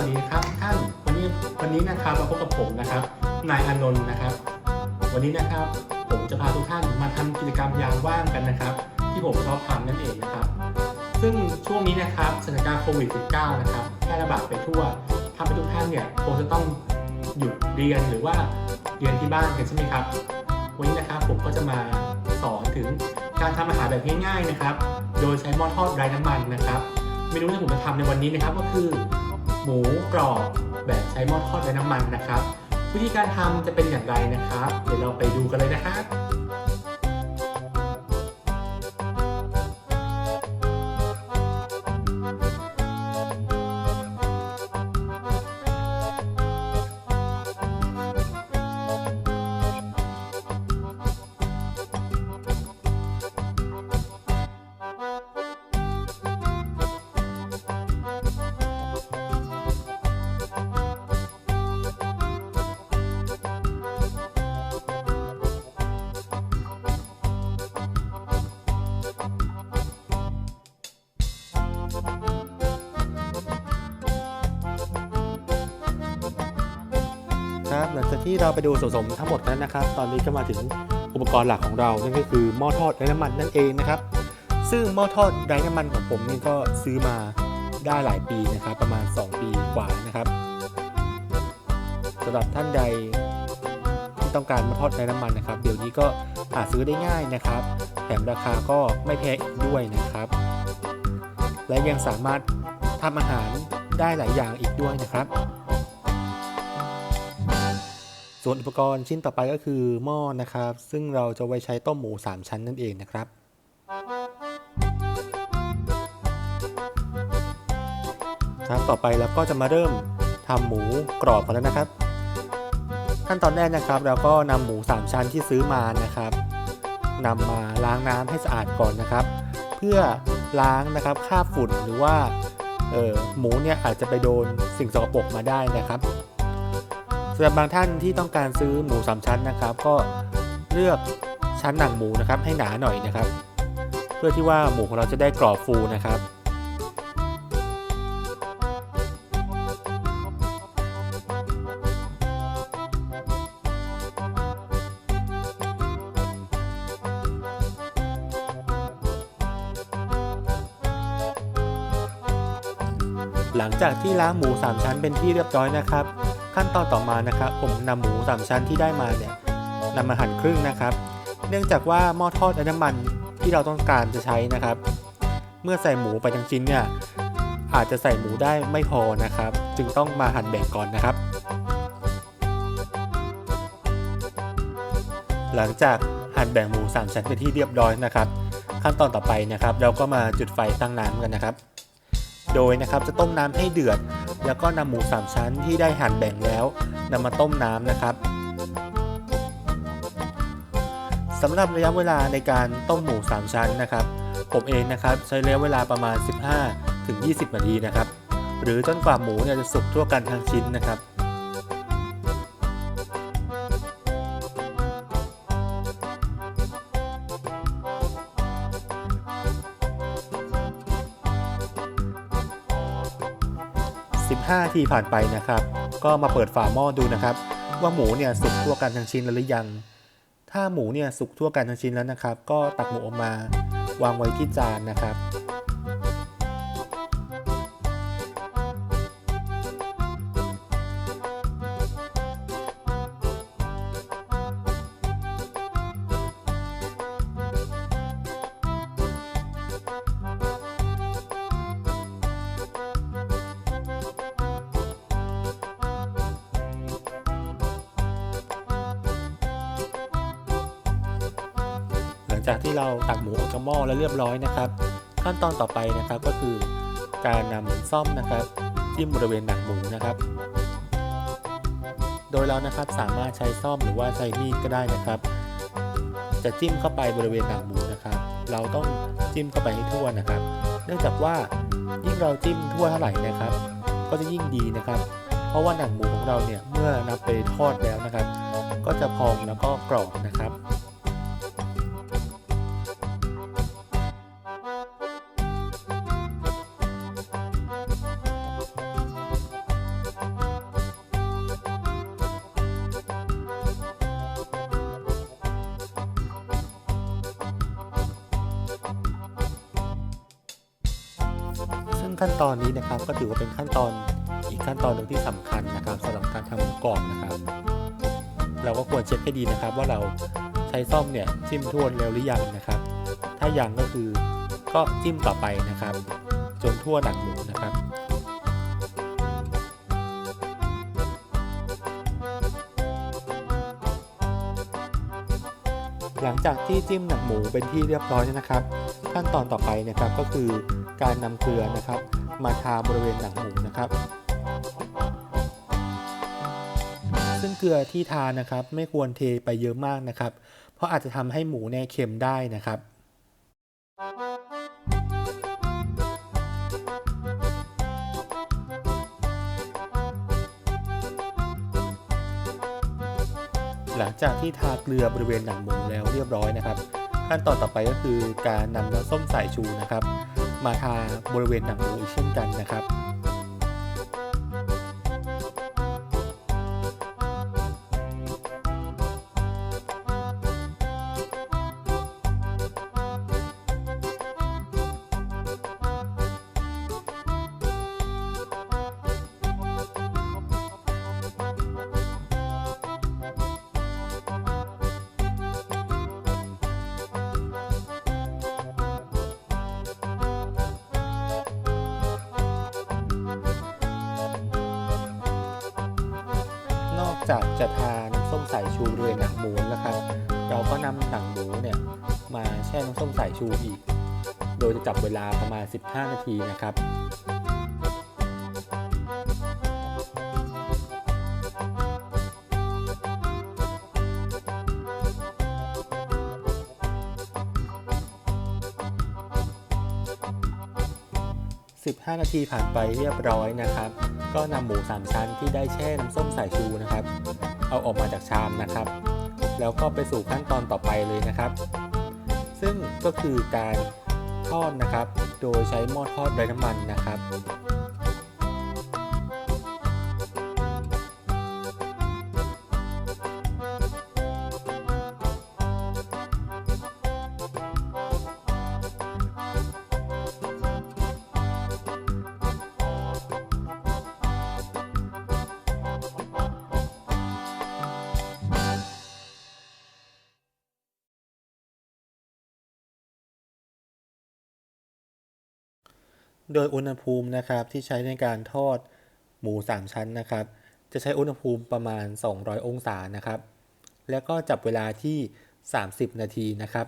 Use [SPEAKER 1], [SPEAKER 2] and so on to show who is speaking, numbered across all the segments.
[SPEAKER 1] วัสดีครับท่านวันนี้วันนี้นะครับมาพบกับผมนะครับนายอานนท์นะครับ วันนี้นะครับผมจะพาทุกท่านมาทำกิจกรรมยามว่างกันนะครับ ที่ผมชอบทำนั่นเองนะครับ ซึ่งช่วงนี้นะครับสถานการณ์โควิด -19 นะครับแพร่ระบาดไปทั่วทำให้ทุกท่านเนี่ยคงจะต้องหยุดเรียนหรือว่าเรียนที่บ้านกันใช่ไหมครับ วันนี้นะครับผมก็จะมาสอนถึงการทำอาหารแบบง่าย ๆนะครับ โดยใช้หม้อทอดไร้น้ำมันนะครับเมนูที่ผมจะทำในวันนี้นะครับก็คือ หมูกรอบแบบใช้หม้อทอดไร้น้ำมันนะครับ วิธีการทำจะเป็นอย่างไรนะครับ เดี๋ยวเราไปดูกันเลยนะครับ
[SPEAKER 2] หลังจากที่เราไปดูส่วนผสมทั้งหมดแล้วนะครับ ตอนนี้ก็มาถึงอุปกรณ์หลักของเรา นั่นก็คือหม้อทอดไร้น้ำมันนั่นเองนะครับ ซึ่งหม้อทอดไร้น้ำมันของผมนี่ก็ซื้อมาได้หลายปีนะครับ ประมาณ 2 ปีกว่านะครับสำหรับท่านใดที่ต้องการหมาทอดไร้น้ำมันนะครับ เดี๋ยวนี้ก็หาซื้อได้ง่ายนะครับ แถมราคาก็ไม่แพงด้วยนะครับ และยังสามารถทำอาหารได้หลายอย่างอีกด้วยนะครับ ส่วนอุปกรณ์ชิ้นต่อไปก็คือหม้อนะครับ ซึ่งเราจะไว้ใช้ต้มหมู 3 ชั้นนั่นเองนะครับ ครับต่อไปเราก็จะมาเริ่มทำหมูกรอบกันแล้วนะครับ ขั้นตอนแรกนะครับเราก็นำหมู 3 ชั้นที่ซื้อมานะครับนำมาล้างน้ำให้สะอาดก่อนนะครับ เพื่อล้างนะครับคราบฝุ่นหรือว่าออหมูเนี่ยอาจจะไปโดนสิ่งสกปรกมาได้นะครับ สำหรับบางท่านที่ต้องการซื้อหมูสามชั้นนะครับ ก็เลือกชั้นหนังหมูนะครับ ให้หนาหน่อยนะครับ เพื่อที่ว่าหมูของเราจะได้กรอบฟูนะครับหลังจากที่ล้างหมู 3 ชั้นเป็นที่เรียบร้อยนะครับ ขั้นตอนต่อมานะครับผมนำหมู3ชั้นที่ได้มาเนี่ยนำมาหั่นครึ่งนะครับ เนื่องจากว่าหม้อทอดไร้น้ำมันที่เราต้องการจะใช้นะครับ เมื่อใส่หมูไปทั้งชิ้นเนี่ยอาจจะใส่หมูได้ไม่พอนะครับ จึงต้องมาหั่นแบ่งก่อนนะครับ หลังจากหั่นแบ่งหมู3ชั้นเป็นที่เรียบร้อยนะครับ ขั้นตอนต่อไปนะครับ เราก็มาจุดไฟตั้งน้ำกันนะครับ โดยนะครับจะต้มน้ำให้เดือด แล้วก็นำหมู3ชั้นที่ได้หั่นแบ่งแล้วนำมาต้มน้ำนะครับสำหรับระยะเวลาในการต้มหมู3ชั้นนะครับ ผมเองนะครับใช้ระยะเวลาประมาณ 15-20 นาทีนะครับ หรือจนกว่าหมูเนี่ยจะสุกทั่วกันทั้งชิ้นนะครับ 15 ทีผ่านไปนะครับ ก็มาเปิดฝาหม้อดูนะครับ ว่าหมูเนี่ยสุกทั่วกันทั้งชิ้นแล้วหรือยัง ถ้าหมูเนี่ยสุกทั่วกันทั้งชิ้นแล้วนะครับ ก็ตักหมูออกมาวางไว้ที่จานนะครับ งจากที่เราตักหมูออกจากหม้อแล้วเรียบร้อยนะครับ ขั้นตอนต่อไปนะครับก็คือ การนำซ่อมนะครับจิ้มบริเวณหนังหมูนะครับ โดยเรานะครับสามารถใช้ซ่อมหรือว่าใช้มีดก็ได้นะครับ จะจิ้มเข้าไปบริเวณหนังหมูนะครับ เราต้องจิ้มเข้าไปให้ทั่วนะครับ เนื่องจากว่ายิ่งเราจิ้มทั่วเท่าไหร่นะครับ ก็จะยิ่งดีนะครับ เพราะว่าหนังหมูของเราเนี่ยเมื่อนำไปทอดแล้วนะครับ ก็จะพองแล้วก็กรอบนะครับ ขั้นตอนนี้นะครับ ก็ถือว่าเป็นขั้นตอนอีกขั้นตอนหนึ่งที่สำคัญนะครับสำหรับการทำหมูกรอบนะครับ เราก็ควรเช็คให้ดีนะครับ ว่าเราใช้ซ่อมเนี่ยจิ้มทั่วแล้วหรือยังนะครับ ถ้ายังก็คือก็จิ้มต่อไปนะครับ จนทั่วหนังหมูนะครับหลังจากที่จิ้มหนังหมูเป็นที่เรียบร้อยนะครับ ขั้นตอนต่อไปนะครับก็คือ การนำเกลือนะครับ มาทาบริเวณหนังหมูนะครับ ซึ่งเกลือที่ทานะครับไม่ควรเทไปเยอะมากนะครับ เพราะอาจจะทำให้หมูเนี่ยเค็มได้นะครับหลังจากที่ทาเกลือบริเวณหนังหมูแล้วเรียบร้อยนะครับ ขั้นตอนต่อไปก็คือการนำน้ำส้มสายชูนะครับ มาทาบริเวณหนังหมูอีกเช่นกันนะครับ จากจะทาน้ำส้มสายชูบริเวณหนังหมูนะครับ เราก็นำหนังหมูเนี่ยมาแช่น้ำส้มสายชูอีก โดยจะจับเวลาประมาณ 15 นาทีนะครับ 5 นาทีผ่านไปเรียบร้อยนะครับ ก็นำหมู 3 ชั้นที่ได้แช่น้ำส้มสายชูนะครับ เอาออกมาจากชามนะครับ แล้วก็ไปสู่ขั้นตอนต่อไปเลยนะครับ ซึ่งก็คือการทอดนะครับ โดยใช้หม้อทอดไร้น้ำมันนะครับ โดยอุณหภูมินะครับที่ใช้ในการทอดหมู 3 ชั้นนะครับ จะใช้อุณหภูมิประมาณ 200 องศานะครับ แล้วก็จับเวลาที่ 30 นาทีนะครับ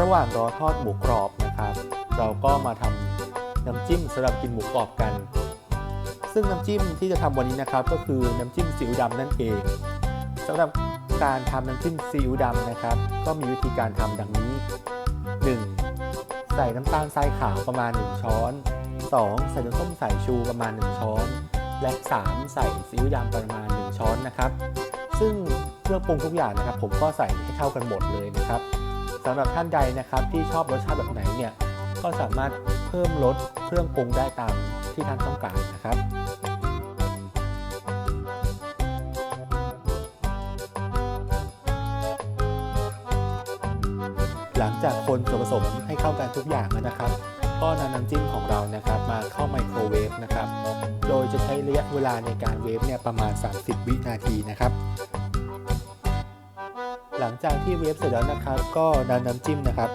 [SPEAKER 2] ระหว่างรอทอดหมูกรอบนะครับ เราก็มาทำน้ำจิ้มสำหรับกินหมูกรอบกัน ซึ่งน้ำจิ้มที่จะทำวันนี้นะครับ ก็คือน้ำจิ้มซีอิ๊วดำนั่นเองสำหรับ การทำน้ำจิ้มซีอิ๊วดำนะครับ ก็มีวิธีการทำดังนี้ 1. ใส่น้ำตาลทรายขาวประมาณ 1 ช้อน 2. ใส่น้ำส้มสายชูประมาณ 1 ช้อน และ 3. ใส่ซีอิ๊วดำประมาณ 1 ช้อนนะครับ ซึ่งเครื่องปรุงทุกอย่างนะครับ ผมก็ใส่ให้เท่ากันหมดเลยนะครับสำหรับท่านใดนะครับที่ชอบรสชาติแบบไหนเนี่ยก็สามารถเพิ่มรสเครื่องปรุงได้ตามที่ท่านต้องการนะครับ หลังจากคนส่วนผสมให้เข้ากันทุกอย่างแล้วนะครับ ก็นำน้ำจิ้มของเรานะครับมาเข้าไมโครเวฟนะครับ โดยจะใช้ระยะเวลาในการเวฟเนี่ยประมาณ 30 วินาทีนะครับหลังจากที่เวฟเสร็จแล้วนะครับ ก็นำน้ำจิ้มนะครับ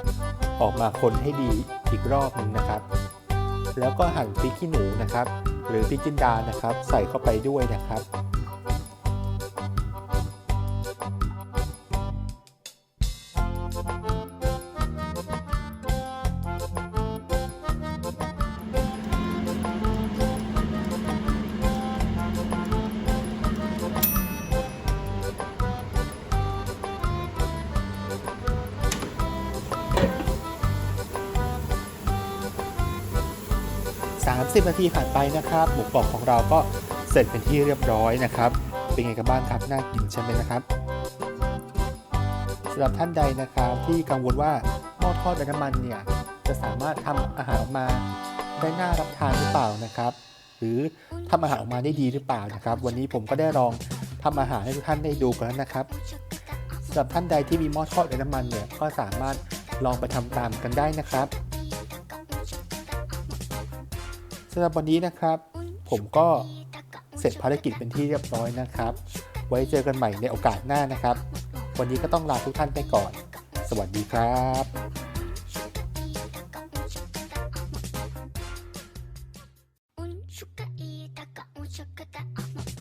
[SPEAKER 2] ออกมาคนให้ดีอีกรอบหนึ่งนะครับ แล้วก็หั่นพริกขี้หนูนะครับ หรือพริกจินดานะครับ ใส่เข้าไปด้วยนะครับ 30 นาทีผ่านไปนะครับหมูกรอบของเราก็เสร็จเป็นที่เรียบร้อยนะครับ เป็นไงกันบ้างครับน่ากินใช่ไหมนะครับสำหรับท่านใดนะครับที่กังวลว่าหม้อทอดไร้น้ำมันเนี่ยจะสามารถทำอาหารออกมาได้น่ารับทานหรือเปล่านะครับ หรือทำอาหารออกมาได้ดีหรือเปล่านะครับ วันนี้ผมก็ได้ลองทำอาหารให้ทุกท่านได้ดูกันแล้วนะครับสำหรับท่านใดที่มีหม้อทอดไร้น้ำมันเนี่ยก็สามารถลองไปทำตามกันได้นะครับ สำหรับวันนี้นะครับ ผมก็เสร็จภารกิจเป็นที่เรียบร้อยนะครับ ไว้เจอกันใหม่ในโอกาสหน้านะครับ วันนี้ก็ต้องลาทุกท่านไปก่อน สวัสดีครับ